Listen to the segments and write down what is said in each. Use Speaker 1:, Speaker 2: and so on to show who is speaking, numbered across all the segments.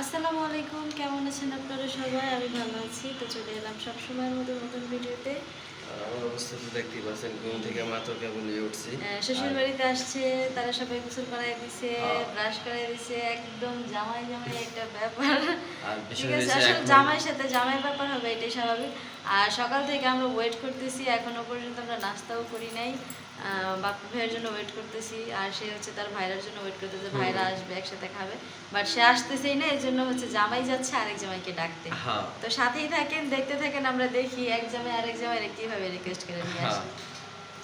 Speaker 1: আসসালামু আলাইকুম কেমন আছেন আপনারা সবাই? আমি ভালো আছি। তো চলে এলাম সবসময়ের মতো নতুন ভিডিওতে।
Speaker 2: আমার অবস্থা তো দেখতেই পাচ্ছেন ঘুম থেকে মাত্র উঠছি।
Speaker 1: শ্বশুর বাড়িতে আসছে তারা সবাই গোসল করাই দিছে। ব্রাশ করাই দিছে একদম জামাই জামাই একটা ব্যাপার।
Speaker 2: আর বিষয়
Speaker 1: জামাইয়ের সাথে জামাই ব্যাপার হবে এটাই স্বাভাবিক। আর সকাল থেকে আমরা ওয়েট করতেছি এখনও পর্যন্ত আমরা নাস্তাও করি নাই। বাপু ভাইয়ের জন্য ওয়েট করতেছি আর সে হচ্ছে তার ভাইরার জন্য ওয়েট করতেছে ভাইরা আসবে একসাথে খাবে। বাট সে আসতেছেই না এই জন্য হচ্ছে জামাই যাচ্ছে আরেক জামাইকে ডাকতে। তো সাথেই থাকেন দেখতে থাকেন আমরা দেখি এক জামাই আরেক জামাই কীভাবে রিকোয়েস্ট করে নিয়ে আসে।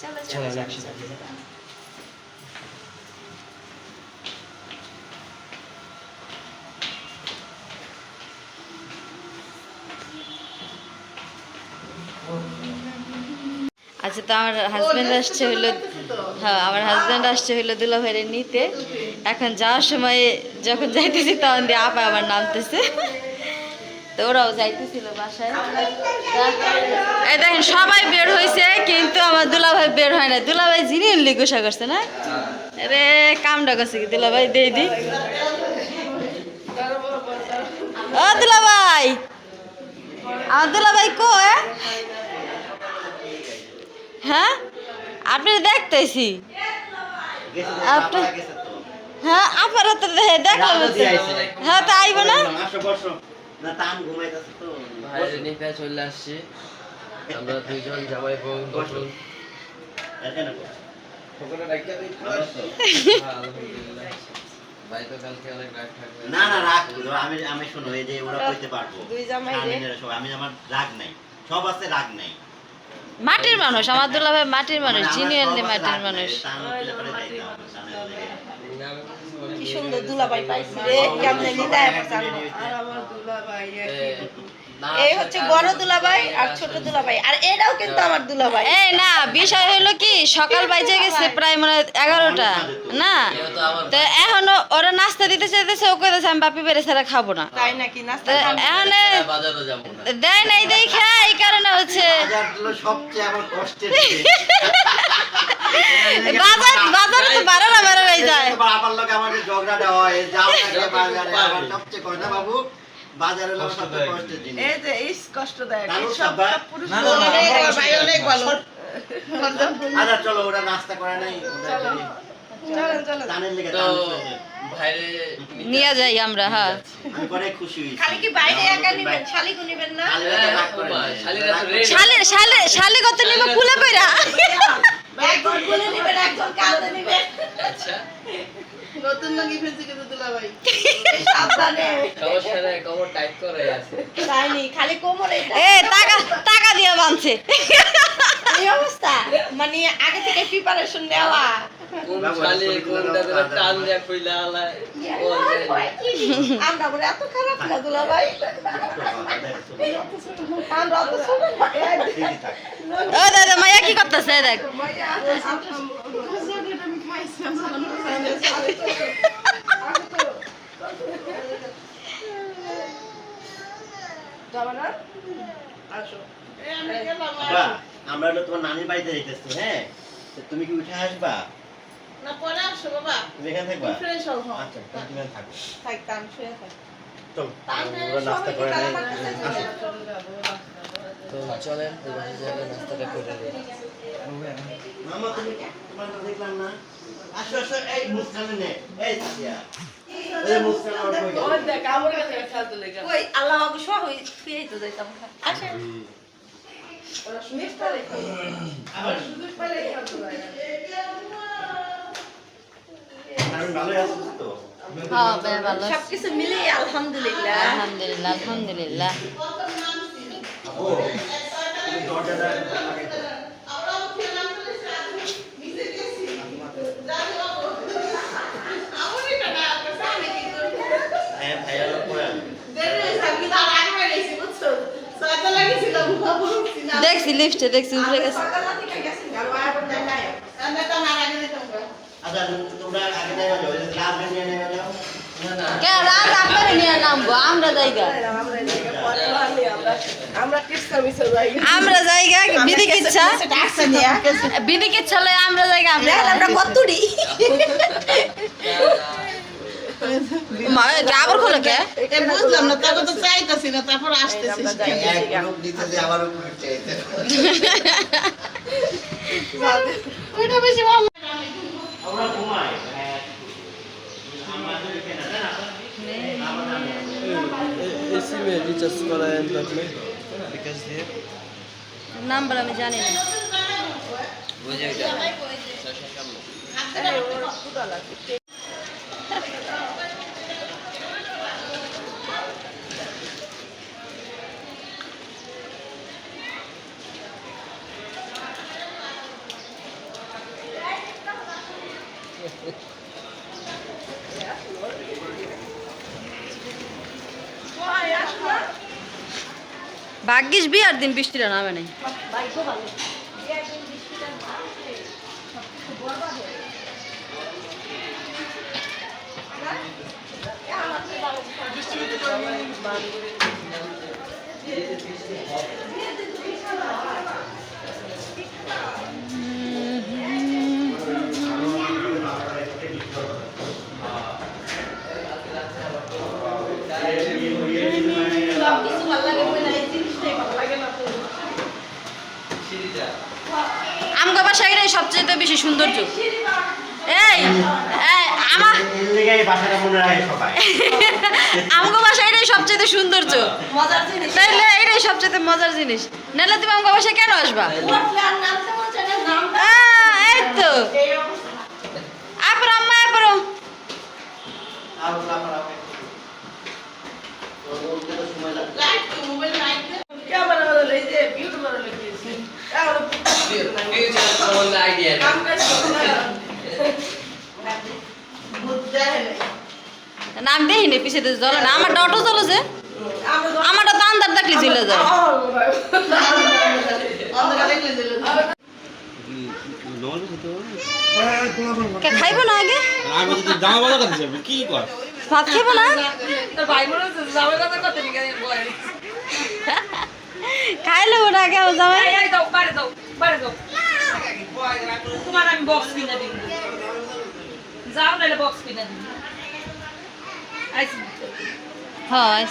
Speaker 1: চলো
Speaker 2: চলো,
Speaker 1: আচ্ছা তো আমার হাজব্যান্ড আসছে হইল হ্যাঁ আমার হাজব্যান্ড আসছে হইল দুলা ভাইয়ের নিতে। এখন যাওয়ার সময় যখন যাইতেছি তখন দিয়ে আপা আমার নামতেছে। তো ওরাও যাইতেছিল বাসায়। এই সবাই বের হয়েছে কিন্তু আমার দুলাভাই বের হয় না করছে না? করছে কি দি ও কো? হ্যাঁ? আপনি দেখতেছি। হ্যাঁ আপনারা তো দেখলাম হ্যাঁ তো আইব না?
Speaker 2: চলে আসছি আমরা জামাই হ্যাঁ,
Speaker 3: না না রাগ আমি আমি শোনো এই যে ওরা কইতে পারব। আমি আমার রাগ নাই। সব আছে রাগ নাই।
Speaker 1: মাটির মানুষ আমার দুলাভাই মাটির মানুষ
Speaker 3: জিনিয়ালি আছে,
Speaker 1: মাটির মানুষ।
Speaker 4: কি সুন্দর দুলাভাই পাইছি রে কেমনে নিদায় পছন্দ আর আমার দুলাভাই এই হচ্ছে বড় দুলাভাই আর ছোট দুলাভাই। আর এটাও কিন্তু আমার দুলাভাই।
Speaker 1: এই না বিষয় হলো কি সকাল বাইজে গেছে প্রায় মানে এগারোটা। না?
Speaker 2: তো
Speaker 1: এখনও ওরা নাস্তা দিতে চাইতেছে ও কইতেছে আমি বাপি বেড়ে ছাড়া খাব না।
Speaker 4: তাই নাকি? নাস্তা?
Speaker 1: এখানে
Speaker 2: বাজারও যাব না।
Speaker 1: দেয় নাই দেখে এই কারণে হচ্ছে।
Speaker 3: বাজার সবচেয়ে আমার কষ্টের
Speaker 1: বাজার বাজারে তো বারো না বারো যায়।
Speaker 3: আমার লোক আমাদের ঝগড়াটা হয় যাও না বাজারে আমার সবচেয়ে কয় না বাবু। বাজারে হলো সবচেয়ে কষ্টের জিনিস।
Speaker 4: এই যে এই কষ্টদায়ক এই সব পুরুষ
Speaker 3: না, না, না,
Speaker 4: অনেক
Speaker 3: আমরা
Speaker 4: ভাই অনেক ভালো
Speaker 3: আচ্ছা চলো ওরা নাস্তা করে নাই
Speaker 4: চলেন চলেন
Speaker 3: টানের লেগে
Speaker 2: তো
Speaker 3: টান দিতেছে।
Speaker 2: ভাইরে
Speaker 1: নিয়ে যাই আমরা হ্যাঁ।
Speaker 3: আমি পরে খুশি হয়েছি।
Speaker 4: খালি কি বাইরে একা নিবেন? শালিকও নিবেন না?
Speaker 3: শালিরা তো রাগ করে
Speaker 2: হ্যাঁ।
Speaker 1: শালে শালে শালে কত নিব কুলে কইরা
Speaker 4: একজন কোলে নিবেন একজন কাঁধে নিবেন।
Speaker 2: আচ্ছা।
Speaker 4: নতুন লাগি ফেলছি কিন্তু দুলাভাই সাবধানে।
Speaker 2: সমস্যা নাই কমর টাইট করে আছে।
Speaker 4: তাই নি খালি কোমরে
Speaker 1: এ টাকা টাকা দিয়ে বানছে
Speaker 4: এই অবস্থা। মানে আগে থেকে প্রিপারেশন নেওয়া।
Speaker 2: ও
Speaker 4: আমরা বলে এত খারাপ না দুলাভাই আমরা অত ছোট না।
Speaker 3: ঠিকই থাক।
Speaker 1: ও দাদা মাইয়া কি করতেছে দেখ
Speaker 3: বাবা, আমরা হলো বাড়িতে যাইতেছি হ্যাঁ? তুমি কি উঠে আসবা? তুমি এখানে থাকবা? আচ্ছা তুমি এখানে থাকো। চল ওরা নাস্তা করে
Speaker 2: তো চলেন নাস্তাটা করে
Speaker 3: মামা তুমি তোমার তো দেখলাম না? আসো আসো এই মুসকানে নে। এই? কই
Speaker 4: আল্লাহ বাবু সহ হই ফিরেই তো যাইতাম। আসেন।
Speaker 1: বে ভালো আছি।
Speaker 4: সবকিছু মিলে আলহামদুলিল্লাহ
Speaker 1: আলহামদুলিল্লাহ আলহামদুলিল্লাহ
Speaker 3: ও তুমি দরজাটা লাগাইতে হ্যাঁ ভাইয়া লোক করে আনবে।
Speaker 1: দেখছি লিফটে দেখছি উপরে গেছে
Speaker 3: আচ্ছা তোমরা আগে যাইবা যাও এই গ্লাস নিয়ে নেবে যাও
Speaker 2: না না
Speaker 1: কে রাত আপনারে নিয়ে নামবো আমরা জায়গা
Speaker 4: আমরা কিসকা মিশে যাই
Speaker 1: আমরা জায়গা বিধি কিচ্ছা
Speaker 4: ডাকছে নিয়া
Speaker 1: বিধি কিচ্ছা লয় আমরা জায়গা আমরা
Speaker 4: আমরা কতুড়ি
Speaker 1: মা এটা আবার খোলো কে?
Speaker 5: এ বুঝলাম না তারপর তো চাইতেছি না তারপর আসতেছি।
Speaker 3: এক গ্রুপ দিতে যে আবার উপরে চাইতে
Speaker 5: ওইটা বেশি ভালো
Speaker 3: আমরা ঘুমাই
Speaker 2: এসি মে রিচার্জ বিকাশ দিয়ে।
Speaker 1: নাম্বার আমি জানি না।
Speaker 2: বুঝে গেছে।
Speaker 1: ভাগ্যিস বিয়ার দিন বৃষ্টিটা নামে নাই। আমগো বাসা এটাই সবচেয়ে বেশি সৌন্দর্য। এই এই, আমার
Speaker 3: মনে
Speaker 1: আমগো বাসা এটাই সবচেয়ে সৌন্দর্য।
Speaker 4: মজার জিনিস।
Speaker 1: তাইলে এটাই সবচেয়ে মজার জিনিস। নাহলে তুমি আমগো বাসায় কেন আসবা? এই তো।
Speaker 4: এই
Speaker 1: আম্মা আপরো
Speaker 5: ক্যামেরা এই যে বিউটি ভালো লাগিয়েছে করতে বুঝতে নাই
Speaker 1: নাম দেই নে পিছে জ্বলে না। আমার অটো চলো যে। আমারটা তো আন্দার দেখলে চলে যায়। কে খাইবো না আগে?
Speaker 6: আমি তো জামা বাজার কাছে যাব কি কর
Speaker 1: ভাত খাইবো না খাইলো ওটা আগে ও জামাই
Speaker 7: তোমার আমি বক্স কিনে দিন যাও নাহলে বক্স কিনে দিন আইসি
Speaker 1: হয়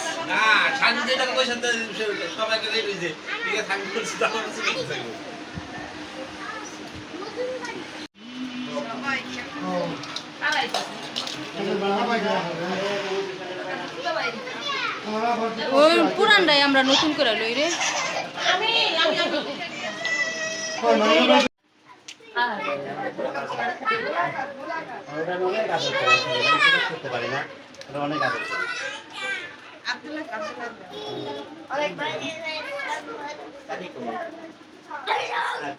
Speaker 1: ওই পুরানটাই আমরা নতুন করে লই রে।
Speaker 5: আমি আমি আমি
Speaker 3: ওটা অনেক আদর করে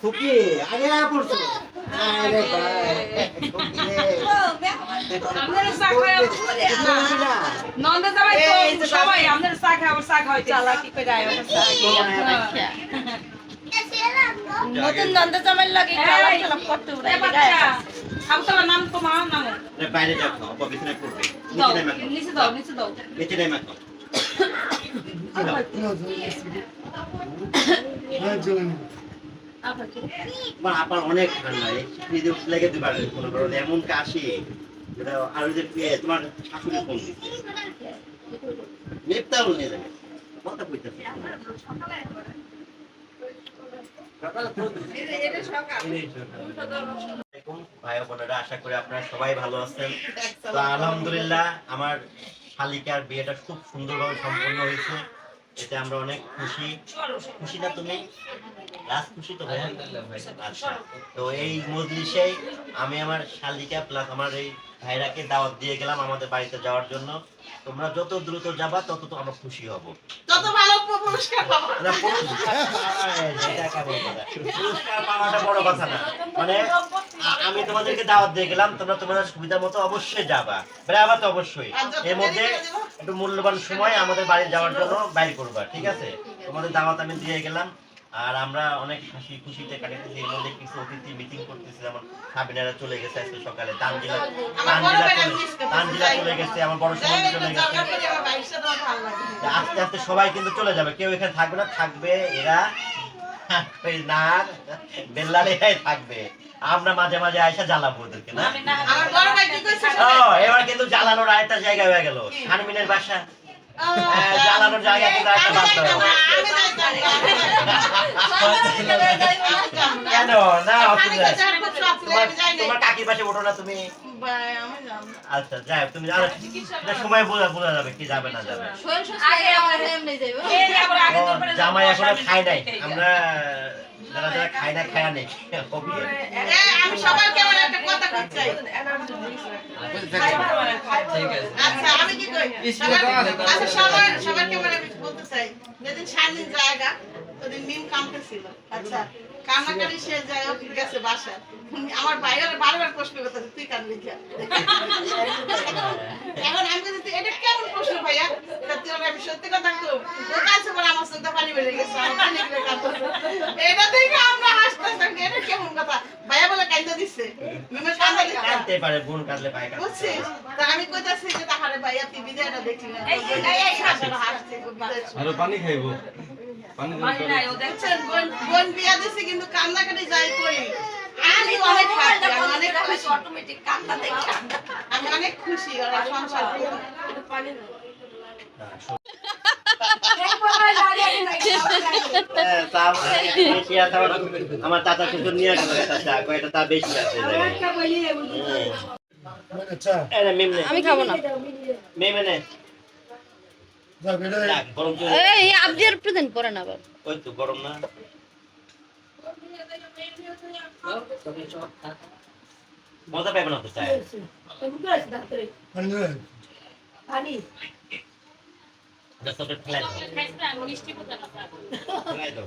Speaker 3: খুকি আগে পড়ছো আরে।
Speaker 7: নন্দে সবাই চা খায় আবার চা খাওয়াই
Speaker 4: চালাকি করে আয় আমার সাথে।
Speaker 3: তোমার আয়া দেখা।
Speaker 4: নতুন নন্দ জামাই লাগে খেলা খেলা করতে
Speaker 7: নাম তো মা নাম
Speaker 3: বাইরে যাও অপা বিছানায় পড়বে। নিচে নেমে
Speaker 7: নিচে দাও নিচে দাও।
Speaker 3: নিচে
Speaker 7: আপনার
Speaker 3: আপার অনেক ঠান্ডা এই শীতে লেগে দিবার কোনো কারণে এমন কাশি আর যে তোমার শাশুড়ি ফোন দিচ্ছে। নেপতাল নিয়ে যাবে। কথা কইতেছে। ভাই বোনেরা আশা করি আপনারা সবাই ভালো আছেন। তো আলহামদুলিল্লাহ আমার শালিকার বিয়েটা খুব সুন্দরভাবে সম্পন্ন হয়েছে। এতে আমরা অনেক খুশি। খুশি না তুমি? রাজ খুশি তো আচ্ছা। তো এই মজলিসে আমি আমার শালিকা প্লাস আমার এই ভাইরাকে দাওয়াত দিয়ে গেলাম আমাদের বাড়িতে যাওয়ার জন্য। তোমরা যত দ্রুত যাবা তত তো আমরা খুশি হব।
Speaker 5: তত ভালো পুরস্কার পাবো।
Speaker 3: পুরস্কার পাওয়াটা বড় কথা না। মানে আমি তোমাদেরকে দাওয়াত দিয়ে গেলাম তোমরা তোমাদের সুবিধা মতো অবশ্যই যাবা। বেড়াবা তো অবশ্যই। এর মধ্যে একটু মূল্যবান সময় আমাদের বাড়ি যাওয়ার জন্য বাইর করবা ঠিক আছে? তোমাদের দাওয়াত আমি দিয়ে গেলাম। আর আমরা অনেক হাসি খুশিতে কাটাতেছি এর মধ্যে কিছু অতিথি মিটিং করতেছি যেমন সাবিনারা চলে গেছে আজকে সকালে তানজিলা তানজিলা চলে
Speaker 5: miss
Speaker 3: তানজিলা চলে গেছে আমার বড় সময় চলে গেছে।
Speaker 5: আমার আমার
Speaker 3: আস্তে আস্তে সবাই কিন্তু চলে যাবে কেউ এখানে থাকবে না থাকবে এরা। ওই না বেল্লালেই থাকবে। আমরা মাঝে মাঝে আয়সা জ্বালাবো ওদেরকে না?
Speaker 7: আমি না
Speaker 4: আমার বড় ভাই কি কইছে
Speaker 3: ও এবার কিন্তু জ্বালানোর আরেকটা জায়গা হয়ে গেল। হানমিনের বাসা। জ্বালানোর জায়গা কিন্তু একটা বাধ্য। কেন? না তোমার কাকির পাশে ওঠো না তুমি। আচ্ছা যাই হোক, তুমি জানো সময় বোঝা বোঝা যাবে কি যাবে না যাবে। জামাই
Speaker 7: এখনও
Speaker 3: খাই নাই। আমরা যারা যারা খাই না খায় নেই
Speaker 4: আমি আমার আচ্ছা, ভাইয়ের বারবার প্রশ্ন এখন আমি এটা কেমন প্রশ্ন ভাইয়া সত্যি কথা বলে আমার চোখে পানি বেরিয়ে গেছে আমার পানি বেরিয়ে কাঁদতেছে। এটা দেখে আমরা হাসতেছি এটা কেমন কথা ভাইয়া বলে কান্দা দিচ্ছে মিমের কান্দা দিচ্ছে
Speaker 3: কাঁদতে পারে বোন কাঁদলে পায় কাঁদতে
Speaker 4: তা আমি কইতাছি যে তাহারে ভাইয়া তুই বিদায় এটা না?
Speaker 7: এই, এই, এই, এই,
Speaker 4: হাসছে হাসছে
Speaker 6: পানি খাইবো। পানি
Speaker 7: নাই ও দেখছে
Speaker 4: বুঝছেন? বোন বোন বিয়া দিছে কিন্তু কান্নাকাটি যাই কই আমি অনেক খুশি।
Speaker 7: অটোমেটিক কান্না দেখে
Speaker 4: আমি অনেক খুশি ওরা সংসার করে।
Speaker 3: হ্যাঁ, আমার চাচা শ্বশুর নিয়ে কয়টা তা বেশি আছে
Speaker 1: আমি খাব না।
Speaker 3: মিম এনে গরম
Speaker 1: এই আপনি আর প্রেজেন্ট করেন আবার
Speaker 3: ওই তো গরম না মজা পাইবে না তো চাই দশ টাকা ফেলাই দাও
Speaker 7: মিষ্টি বোতল
Speaker 3: ফেলাই দাও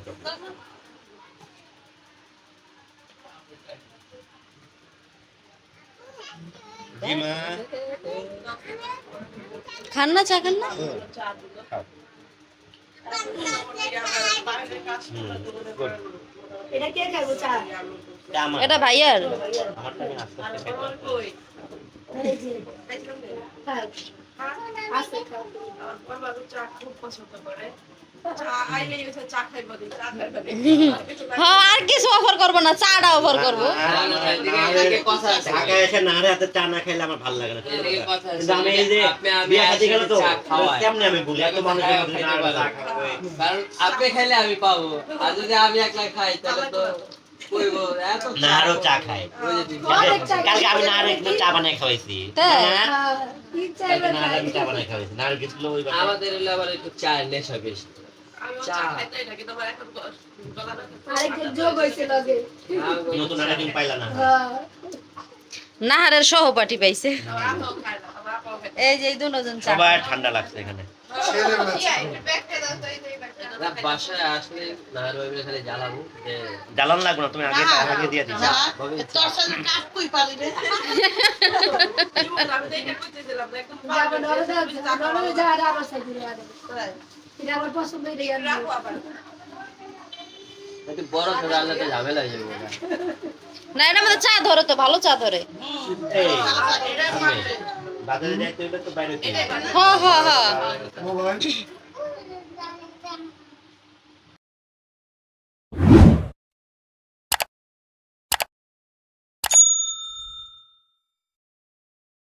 Speaker 1: খান না চা খান না?
Speaker 3: হুম, good. এটা আমার।
Speaker 1: হ্যাঁ আর কিছু অফার করব না চাটা অফার করব।
Speaker 3: ঢাকায় এসে হাতে চা না খাইলে আমার ভালো লাগে না।
Speaker 2: এদিকে কথা আছে,
Speaker 3: কিন্তু আমি এই যে বিয়ে গেলে তো কেমনে আমি বলি এত মানুষের মধ্যে না চা খাওয়াই।
Speaker 2: কারণ আপনি খাইলে আমি পাবো। আর যদি আমি একলা খাই তাহলে তো
Speaker 3: নাহারও চা খায়। কালকে আমি নাহারে একটু চা বানাই খাওয়াইছি। না? কালকে নাহারে আমি চা বানাই খাওয়াইছি। নাহার গেছিল ওই
Speaker 2: আমাদের হলো আবার একটু চায়ের নেশা বেশি। চা।
Speaker 3: নতুন আর একদিন পাইলা না।
Speaker 1: নাহারের সহপাঠী পাইছে। এই যে এই দুজন চা
Speaker 3: সবার ঠান্ডা লাগছে এখানে।
Speaker 2: বাসায় আসলে না রবিবার খালি জ্বালাবো
Speaker 3: জ্বালান লাগবে না তুমি আগে আগে দিয়ে দিচ্ছ
Speaker 4: তোর সাথে কাজ রে।
Speaker 2: তো ঝামেলা হয়ে যাবে।
Speaker 1: না এটার মধ্যে চা ধরে তো ভালো চা ধরে।
Speaker 3: বাজারে যাইতে হইলে তো বাইরে
Speaker 1: হ্যাঁ হ্যাঁ হ্যাঁ।